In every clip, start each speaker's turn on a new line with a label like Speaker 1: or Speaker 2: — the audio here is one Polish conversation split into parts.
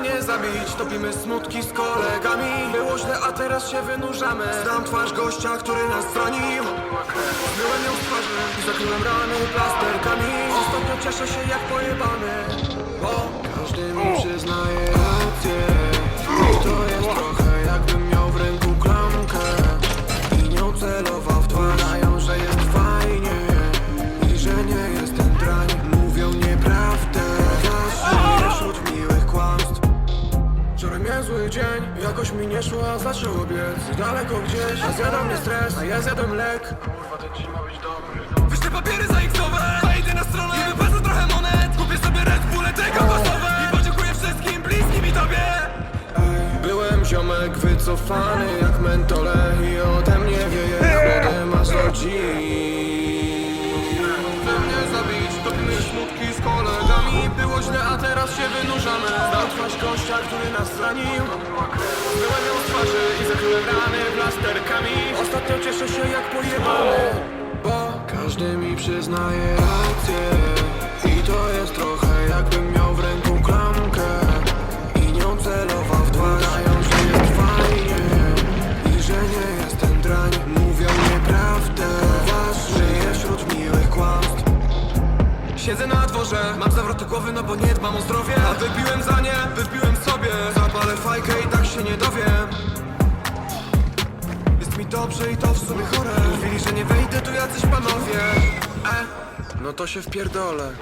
Speaker 1: mnie zabić. Topimy smutki z kolegami. Było źle, a teraz się wynurzamy. Znam twarz gościa, który nas zranił Zmyłem ją z twarzy i zakryłem rany plasterkami. Ostatnio cieszę się jak pojebany. Bo każdy mi przyznaje mi nie szło, a zaczął biec Daleko gdzieś, a zjadał mnie stres, a ja zjadłem lek. Kurwa, ten dzień ma być dobry. Wyślę papiery za X-owe, wejdę na stronę. I wypłacę trochę monet Kupię sobie Red Bulle, te kokosowe I podziękuję wszystkim bliskim i tobie. Byłem ziomek wycofany jak mentole teraz się wynurzamy. Znam twarz gościa, który nas zranił. Zmyłem ją z twarzy i zakryłem rany plasterkami Ostatnio cieszę się jak pojebany Bo każdy mi przyznaje rację Dworze, mam zawroty głowy, no bo nie dbam o zdrowie. A wypiłem za nie, wypiłem sobie. Zapalę fajkę i tak się nie dowiem. Jest mi dobrze i to w sumie chore. Mówili, że nie wejdę, tu jacyś panowie. E, no to się wpierdolę.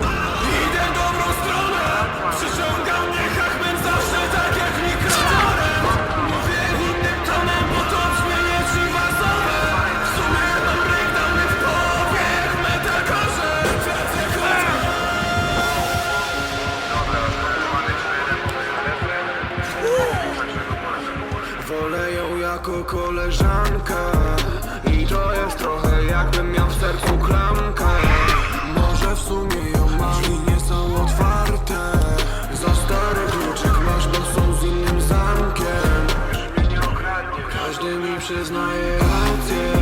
Speaker 1: Idę dobrą stronę. Przyciąga mnie hachmem zawsze tak Wolę ją jako koleżankę I to jest trochę jakbym miał w sercu klamkę. Może w sumie ją mam i nie są otwarte. Za stary kluczyk masz, bo są z innym zamkiem. Każdy mi przyznaje rację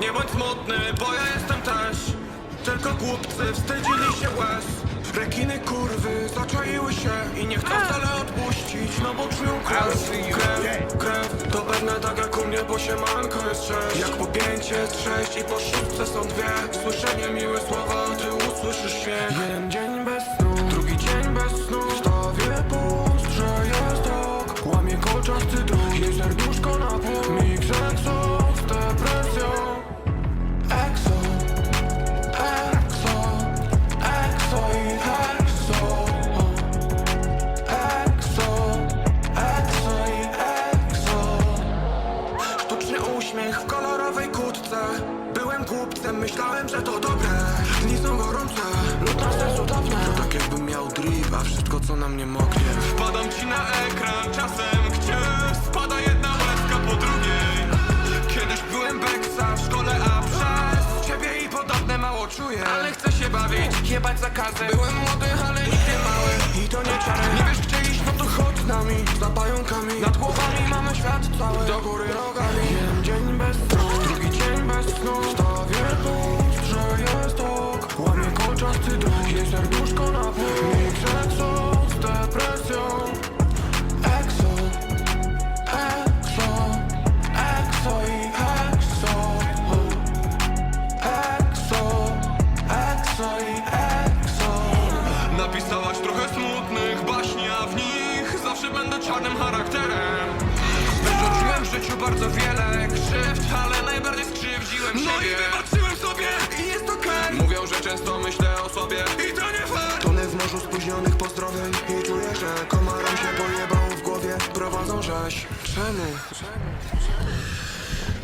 Speaker 1: Nie bądź smutny, bo ja jestem też. Tylko głupcy wstydzili się łez. Rekiny kurwy zaczaiły się I nie chcą wcale odpuścić No bo czują krew, krew, krew. To pewne tak jak u mnie, bo się manko jest sześć. Jak po pięcie jest sześć i po szóstce są dwie. Słyszę niemiłe słowa, ty usłyszysz śmiech Jeden dzień bez snu, drugi dzień bez snu. Stawię pust, że jest ok Łamie kolczasty dróg, jej serduszko Głupcem, myślałem, że to dobre. Dni są gorące, lód na sercu topnie To tak jakbym miał drip, a wszystko co na mnie moknie. Wpadam ci na ekran, czasem gdzie Spada jedna łezka po drugiej. Kiedyś byłem beksa w szkole, a przez Ciebie i podobne mało czuję. Ale chcę się bawić, jebać zakazy. Byłem młody, ale nie mały. I to nie czary. Nie wiesz gdzie iść, no to chodź nami. Za pająkami. Nad głowami mamy świat cały. Do góry nogami Jeden dzień bez snu Bez snu Stawię pust, że jest ok Łamie kolczasty dróg Jej serduszko na pół Mix exo z depresją Exo Exo Exo i exo Exo Exo i exo Napisałaś trochę smutnych baśni, a w nich zawsze będę czarnym w życiu bardzo wiele krzywd, ale najbardziej skrzywdziłem siebie No i wybaczyłem sobie i jest okej. Mówią, że często myślę o sobie. I to nie fair. Tonę w morzu spóźnionych pozdrowień i czuję, że komarom się pojebał w głowie. Prowadzą rzeź. Czemu?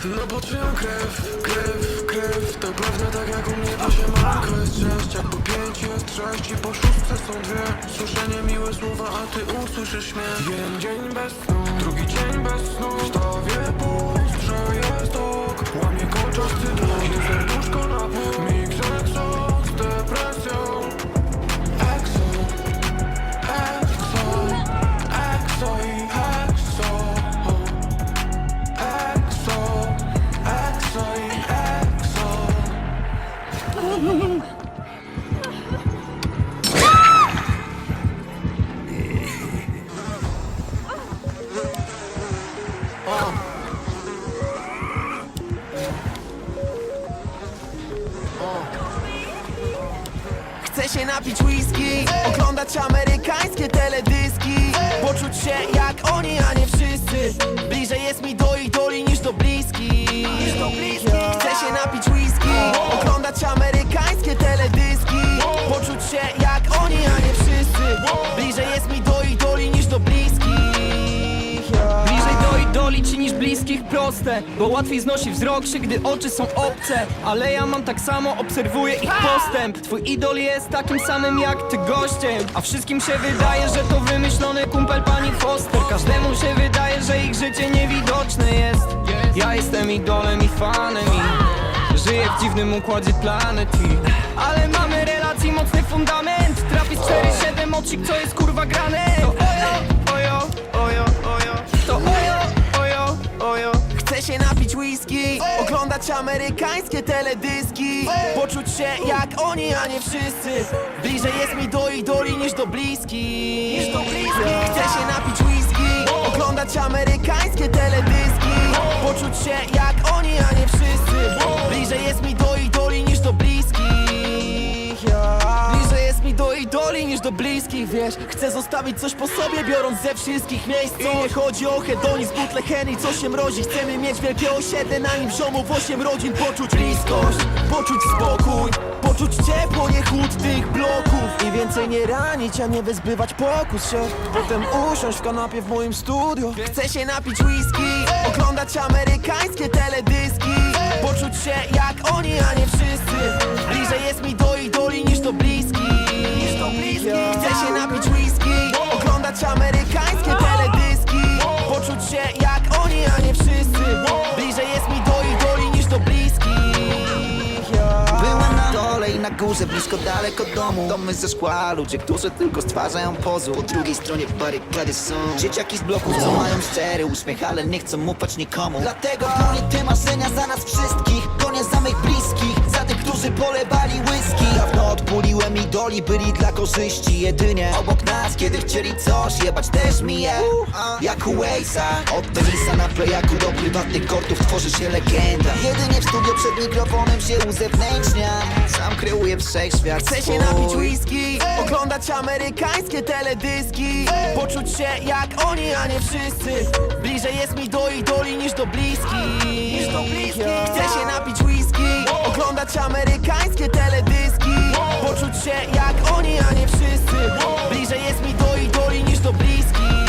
Speaker 1: No bo czują krew, krew, krew. To pewne tak jak u mnie to się jest po pięć jest sześć i po szóstce są dwie. Słyszę niemiłe słowa, a ty usłyszysz śmiech. Jeden dzień bez snu, drugi dzień bez snu. Stawię pust, że jest ok. Łamie kolczasty jej serduszko na pół
Speaker 2: napić whisky. Oglądać amerykańskie teledyski. Poczuć się jak oni, a nie wszyscy. Bliżej jest mi do idoli niż do bliskich. Chcę się napić whisky. Oglądać amerykańskie
Speaker 3: proste Bo łatwiej znosi wzrok się, gdy oczy są obce. Ale ja mam tak samo, obserwuję ich postęp. Twój idol jest takim samym jak ty gościem. A wszystkim się wydaje, że to wymyślony kumpel pani Foster. Każdemu się wydaje, że ich życie niewidoczne jest. Ja jestem idolem i fanem i Żyję w dziwnym układzie planet i Ale mamy relacji, mocny fundament. Trafi z 4-7 oczyk, co jest kurwa grane To ojo, ojo, ojo, ojo. To ojo
Speaker 2: Chcę się napić whisky Oglądać amerykańskie teledyski Poczuć się jak oni, a nie wszyscy. Bliżej jest mi do idoli niż do bliskich. Chcę się napić whisky Oglądać amerykańskie teledyski Poczuć się jak oni, a nie wszyscy. Bliżej jest mi do idoli do bliskich, wiesz? Chcę zostawić coś po sobie, biorąc ze wszystkich miejsc Co nie chodzi o hedonizm, butle Henry, co się mrozi. Chcemy mieć wielkie osiedle, na nim ziomów osiem rodzin. Poczuć bliskość, poczuć spokój Poczuć ciepło, nie chłód tych bloków. I więcej nie ranić, a nie wyzbywać pokus. Się Potem usiąść w kanapie w moim studio. Chcę się napić whisky, oglądać amerykańskie teledyski. Poczuć się jak oni, a nie wszyscy. Bliżej jest mi do idoli niż do bliskich
Speaker 4: górze, blisko daleko domu. Domy ze szkła, ludzie, którzy tylko stwarzają pozór. Po drugiej stronie barykady są. Dzieciaki z bloków, co mają szczery uśmiech Ale nie chcą ufać nikomu. Dlatego bronię te marzenia za nas wszystkich. Gonię za mych bliskich, za tych, którzy polewali whisky. Dawno odpuliłem idoli, byli dla korzyści. Jedynie obok nas, kiedy chcieli coś Jebać też mi je Jak u Waze'a. Od tenisa na playaku do prywatnych kortów Tworzy się legenda. Jedynie w studio przed mikrofonem się uzewnętrzniam Sam kreuję wszechświat
Speaker 2: Chcę się napić whisky Oglądać amerykańskie teledyski Poczuć się jak oni, a nie wszyscy. Bliżej jest mi do idoli niż do bliskich. Chcę się napić whisky Oglądać amerykańskie teledyski. Poczuć się jak oni, a nie wszyscy. Bliżej jest mi do idoli niż do bliskich